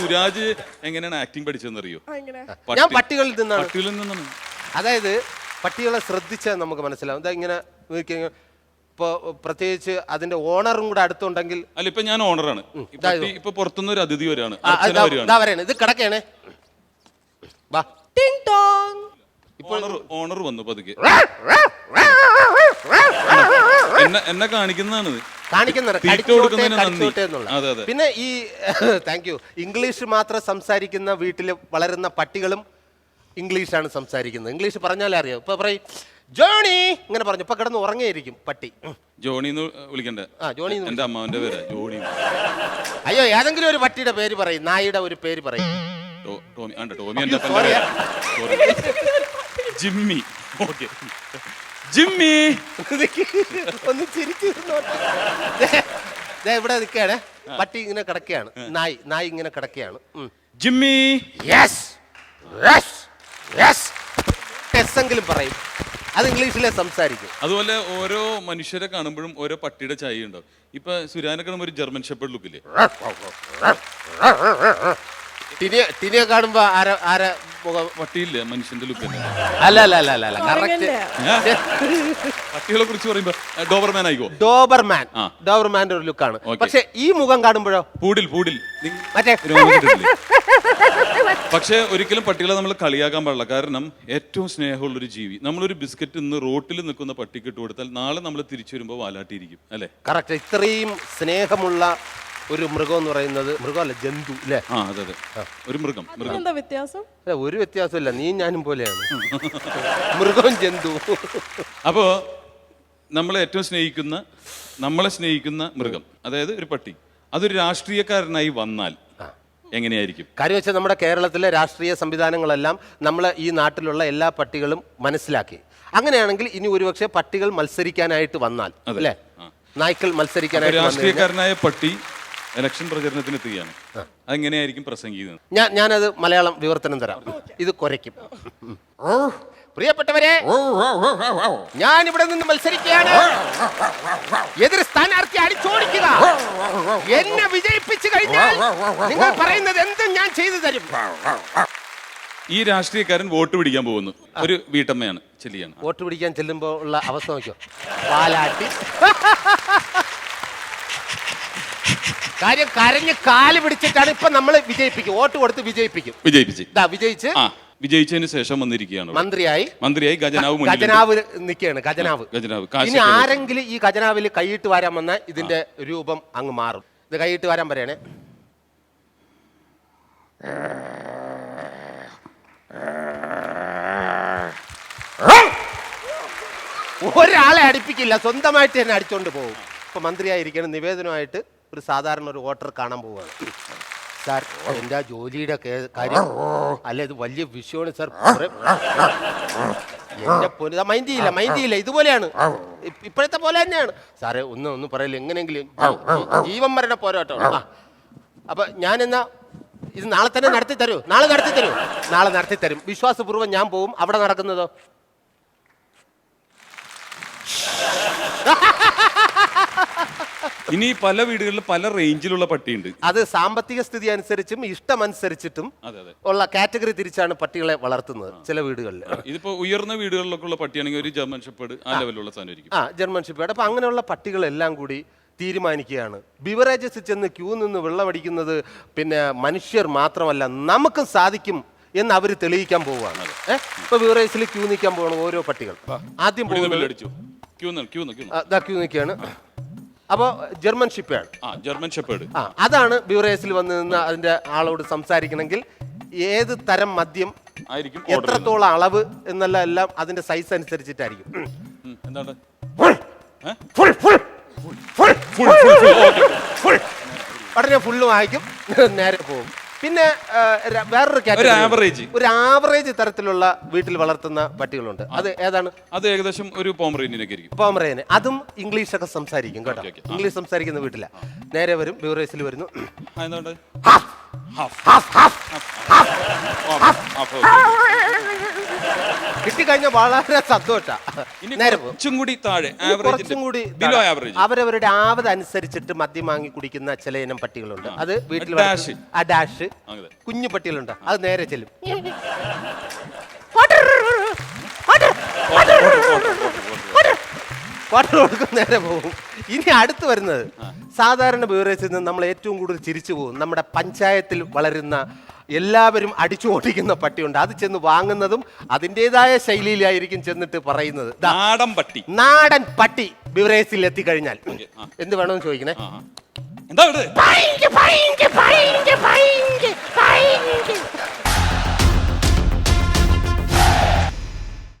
സുരാജ് എങ്ങനെയാണ് ആക്ടിങ് പഠിച്ചതെന്ന് അറിയോ ഞാൻ പട്ടികളിൽ നിന്നാണ്. പട്ടികളിൽ നിന്നാണ്. അതായത് പട്ടികളെ ശ്രദ്ധിച്ചാൽ നമുക്ക് മനസ്സിലാവും. എന്താ ഇങ്ങനെ ഇപ്പൊ പ്രത്യേകിച്ച് അതിന്റെ ഓണറും കൂടെ അടുത്തുണ്ടെങ്കിൽ അല്ല ഇപ്പൊ ഞാൻ ഓണറാണ്. ഇപ്പൊ പുറത്തുനിന്ന് ഒരു അതിഥി വരാണ്. ഇതാ- കിടക്കണേ. വാ. ടിങ് ടോങ്. ഓണർ ഓണർ വന്നു പതുക്കെ. എന്നെ എന്നെ കാണിക്കുന്നതാണ്. കാണിക്കുന്നുണ്ട് തീറ്റ കൊടുക്കുന്നതിന് നന്ദി. അതെ, അതെ. പിന്നെ ഈ താങ്ക് യു ഇംഗ്ലീഷ് മാത്രം സംസാരിക്കുന്ന വീട്ടിൽ വളരുന്ന പട്ടികളും ഇംഗ്ലീഷാണ് സംസാരിക്കുന്നത്. ഇംഗ്ലീഷ് പറഞ്ഞാലേ അറിയാം ഇപ്പൊ പറയും ജോണി ഇങ്ങനെ പറഞ്ഞു. ഇപ്പൊ കിടന്ന് ഉറങ്ങിയിരിക്കും പട്ടി. ജോണി എന്ന് വിളിക്കണ്ടേ? ആ ജോണി എന്ന് എന്റെ അമ്മാവന്റെ പേര് ജോണി. അയ്യോ ഏതെങ്കിലും ഒരു പട്ടിയുടെ പേര് പറയും. നായിയുടെ ഒരു പേര് പറയും. Tommy Tommy. Jimmy. Okay. Jimmy. ഒന്ന് ചിരിച്ചു ഇവിടെ നിൽക്കുകയാണ്. പട്ടി ഇങ്ങനെ കിടക്കുകയാണ്. നായി നായി ഇങ്ങനെ കിടക്കുകയാണ്. Jimmy. Yes yes yes yes എങ്കിലും പറയും. അത് ഇംഗ്ലീഷിലെ സംസാരിക്കും. അതുപോലെ ഓരോ മനുഷ്യരെ കാണുമ്പോഴും ഓരോ പട്ടിയുടെ ചായ ഉണ്ടാവും. ഇപ്പൊ സുരാനെ കാണുമ്പോൾ ഒരു ജർമ്മൻ ഷെപ്പേർഡ് ലുക്കില്ലേ ടിനിയെ കാണുമ്പോ ആര ആര മുഖം പട്ടിയില്ല മനുഷ്യന്റെ ലുക്ക് അല്ല അല്ല അല്ല അല്ല കറക്റ്റ് പട്ടികളെ കുറിച്ച് പറയുമ്പോ ഡോബർമാൻ ആയിക്കോ? ഡോബർമാൻ. ആ. ഡോബർമാന്റെ ഒരു ലുക്കാണ് Okay. പക്ഷെ ഈ മുഖം കാണുമ്പോഴോ? പൂടിൽ പൂടിൽ. മറ്റേ പക്ഷേ ഒരിക്കലും പട്ടികളെ നമ്മൾ കളിയാക്കാൻ പാടില്ല. കാരണം ഏറ്റവും സ്നേഹമുള്ള ഒരു ജീവി. നമ്മളൊരു ബിസ്ക്കറ്റ് ഇന്ന് റോട്ടിൽ നിൽക്കുന്ന പട്ടിക്ക് ഇട്ട് കൊടുത്താൽ നാളെ നമ്മൾ തിരിച്ചു വരുമ്പോൾ വാലാട്ടിയിരിക്കും. അല്ലെ? കറക്റ്റ് ഇത്രയും സ്നേഹമുള്ള ഒരു മൃഗം എന്ന് പറയുന്നത് മൃഗമല്ല ജന്തു അല്ലേ ആ അതെ അതെ. ഒരു മൃഗം മൃഗം. എന്താ വ്യത്യാസം? അല്ല, ഒരു വ്യത്യാസമില്ല നീ ഞാനും പോലെയാണ്. മൃഗവും ജന്തു. അപ്പോ നമ്മളെ ഏറ്റവും സ്നേഹിക്കുന്ന നമ്മളെ സ്നേഹിക്കുന്ന മൃഗം അതായത് ഒരു പട്ടി. അതൊരു രാഷ്ട്രീയക്കാരനായി വന്നാൽ എങ്ങനെയായിരിക്കും? കാര്യം വെച്ചാൽ നമ്മുടെ കേരളത്തിലെ രാഷ്ട്രീയ സംവിധാനങ്ങളെല്ലാം നമ്മൾ ഈ നാട്ടിലുള്ള എല്ലാ പട്ടികളും മനസ്സിലാക്കി. അങ്ങനെയാണെങ്കിൽ ഇനി ഒരുപക്ഷെ പട്ടികൾ മത്സരിക്കാനായിട്ട് വന്നാൽ അതെ. അല്ലേ നായ്ക്കൾ മത്സരിക്കാനായിട്ട് വന്നു രാഷ്ട്രീയക്കാരനായ പട്ടി ഇലക്ഷൻ പ്രചരണത്തിന് എത്തുകയാണ് അതെങ്ങനെയായിരിക്കും പ്രസംഗിക്കുന്നത് ഞാൻ ഞാനത് മലയാളം വിവർത്തനം തരാം ഇത് കുരയ്ക്കും പ്രിയപ്പെട്ടവരെ ഞാൻ ഇവിടെ നിന്ന് മത്സരിക്കുകയാണ് എതിർ സ്ഥാനാർത്ഥി അടിച്ചോടിക്കുക എന്നെ വിജയിപ്പിച്ചു കഴിഞ്ഞാൽ നിങ്ങൾ പറയുന്നത് എന്തും ഞാൻ ചെയ്തു തരും ഈ രാഷ്ട്രീയക്കാരൻ വോട്ട് പിടിക്കാൻ പോകുന്നു ഒരു വീട്ടമ്മയാണ് ചെല്ലിയാണ് വോട്ട് പിടിക്കാൻ ചെല്ലുമ്പോൾ ഉള്ള അവസ്ഥ നോക്കിയോ പാലാട്ടി കാര്യം കരഞ്ഞ് കാൽ പിടിച്ചിട്ടാണ് ഇപ്പൊ നമ്മൾ വിജയിപ്പിക്കും. വോട്ട് കൊടുത്ത് വിജയിപ്പിക്കും. വിജയിപ്പിച്ച്. ഇതാ വിജയിച്ച്. ആ വിജയിച്ചതിന് ശേഷം വന്നിരിക്കുകയാണ് ഇവിടെ. മന്ത്രിയായി. മന്ത്രിയായി ഖജനാവ്. ഖജനാവ് നിൽക്കുകയാണ് ഖജനാവ്. ഖജനാവ്. ഇനി ആരെങ്കിലും ഈ ഖജനാവിൽ കൈയിട്ട് വരാൻ വന്ന ഇതിന്റെ രൂപം അങ്ങ് മാറും. ഇത് കൈയിട്ട് വരാൻ പറയണേ. ഒരാളെ അടിപ്പിക്കില്ല. സ്വന്തമായിട്ട് തന്നെ അടിച്ചോണ്ട് പോകും. ഇപ്പൊ മന്ത്രിയായിരിക്കണം നിവേദനമായിട്ട് ഒരു സാധാരണ ഒരു വോട്ടർ കാണാൻ പോവുകയാണ്. സാർ എന്റെ ആ ജോലിയുടെ കേ- കാര്യം? അല്ല ഇത് വലിയ വിഷയമാണ് സാർ. കുറെ- എന്റെ പൊന്നു മൈൻഡ് ചെയ്യില്ല മൈൻഡ് ചെയ്യില്ല. ഇതുപോലെയാണ്. ഇപ്പ- ഇപ്പോഴത്തെ പോലെ തന്നെയാണ്. സാറേ ഒന്ന് ഒന്ന് പറയില്ല എങ്ങനെയെങ്കിലും ജീ- ജീവൻ മരണ പോരാട്ടോ. ആ. അപ്പൊ ഞാൻ എന്നാ ഇത് നാളെ തന്നെ നടത്തി തരൂ നാളെ നടത്തി തരൂ നാളെ നടത്തി തരും വിശ്വാസപൂർവം ഞാൻ പോവും. അവിടെ നടക്കുന്നതോ? ഇനി പല വീടുകളിലും പല റേഞ്ചിലുള്ള പട്ടിയുണ്ട്. അത് സാമ്പത്തിക സ്ഥിതി അനുസരിച്ചും ഇഷ്ടമനുസരിച്ചിട്ടും അതെ അതെ. ഉള്ള കാറ്റഗറി തിരിച്ചാണ് പട്ടികളെ വളർത്തുന്നത് ചില വീടുകളിൽ ഇതിപ്പോ ഉയർന്ന വീടുകളിലൊക്കെ ഉള്ള പട്ടിയാണെങ്കിൽ ഒരു ജർമ്മൻ ഷെപ്പേർഡ് ആ ലെവലുള്ള സാധനമായിരിക്കും ആ ജർമ്മൻ ഷിപ്പേഡ് അപ്പൊ അങ്ങനെയുള്ള പട്ടികളെല്ലാം കൂടി തീരുമാനിക്കുകയാണ്. ബിവറേജസ് ചെന്ന് ക്യൂ നിന്ന് വെള്ളമടിക്കുന്നത് പിന്നെ മനുഷ്യർ മാത്രമല്ല നമുക്കും സാധിക്കും എന്ന് അവർ തെളിയിക്കാൻ പോവുകയാണ്. ഏഹ് ഇപ്പൊ ബിവറേജസിൽ ക്യൂ നിൽക്കാൻ പോകണം ഓരോ പട്ടികൾ. ആദ്യം പോകുന്നത് ക്യൂ നിൽക്കുകയാണ്. അപ്പോൾ ജർമ്മൻ ഷിപ്പേഡ് ആ ജർമ്മൻ ഷെപ്പേർഡ് ആ അതാണ് ബ്യൂറേസിൽ വന്ന് നിന്ന് അതിന്റെ ആളോട് സംസാരിക്കണമെങ്കിൽ ഏത് തരം മദ്യം ആയിരിക്കും order എത്രത്തോളം അളവ് എന്നല്ല എല്ലാം അതിന്റെ സൈസ് അനുസരിച്ചിട്ടായിരിക്കും. ഉം, എന്താണ്? ഏ? Full full full. ഫുൾ ഉടനെ ഫുള്ള് വാങ്ങിക്കും നേരെ പോകും. പിന്നെ വേറൊരു ഒരു ആവറേജ് ഒരു ആവറേജ് തരത്തിലുള്ള വീട്ടിൽ വളർത്തുന്ന പട്ടികളുണ്ട് അത് ഏതാണ്? അത് ഏകദേശം ഒരു പോമറേനെ അതും പോമറേന് അതും ഇംഗ്ലീഷൊക്കെ സംസാരിക്കും കേട്ടോ. ഇംഗ്ലീഷ് സംസാരിക്കുന്ന വീട്ടില. നേരെ വരും ബിവറേജിൽ വരുന്നു. എന്തുകൊണ്ട് കിട്ടിക്കഴിഞ്ഞാൽ വളരെ സന്തോഷ. ഇനി കുറച്ചും കൂടി താഴെ ഇനി കുറച്ചും ആവറേജ് കൂടി ബിലോ ആവറേജ് അവരവരുടെ ആവത് അനുസരിച്ചിട്ട് മദ്യം വാങ്ങി കുടിക്കുന്ന ചില ഇനം പട്ടികളുണ്ട്. അത് വീട്ടിൽ ഡാഷ്. വളർത്തുന്ന- ആ ഡാഷ് അതെ. കുഞ്ഞു പട്ടികളുണ്ട്. അത് നേരെ ചെല്ലും. കൊടുക്കും നേരെ പോകും. ഇനി അടുത്ത് വരുന്നത്. സാധാരണ ബീവറേജിൽ നിന്ന് നമ്മൾ ഏറ്റവും കൂടുതൽ ചിരിച്ചു പോകും. നമ്മുടെ പഞ്ചായത്തിൽ വളരുന്ന എല്ലാവരും അടിച്ചു ഓടിക്കുന്ന പട്ടിയുണ്ട്. അത് ചെന്ന് വാങ്ങുന്നതും അതിന്റെതായ ശൈലിയിലായിരിക്കും ചെന്നിട്ട് പറയുന്നത്. നാടൻ പട്ടി. നാടൻ പട്ടി ബിവറേജിൽ എത്തിക്കഴിഞ്ഞാൽ. കഴിഞ്ഞാൽ എന്ത് വേണമെന്ന് ചോദിക്കണേ. എന്താ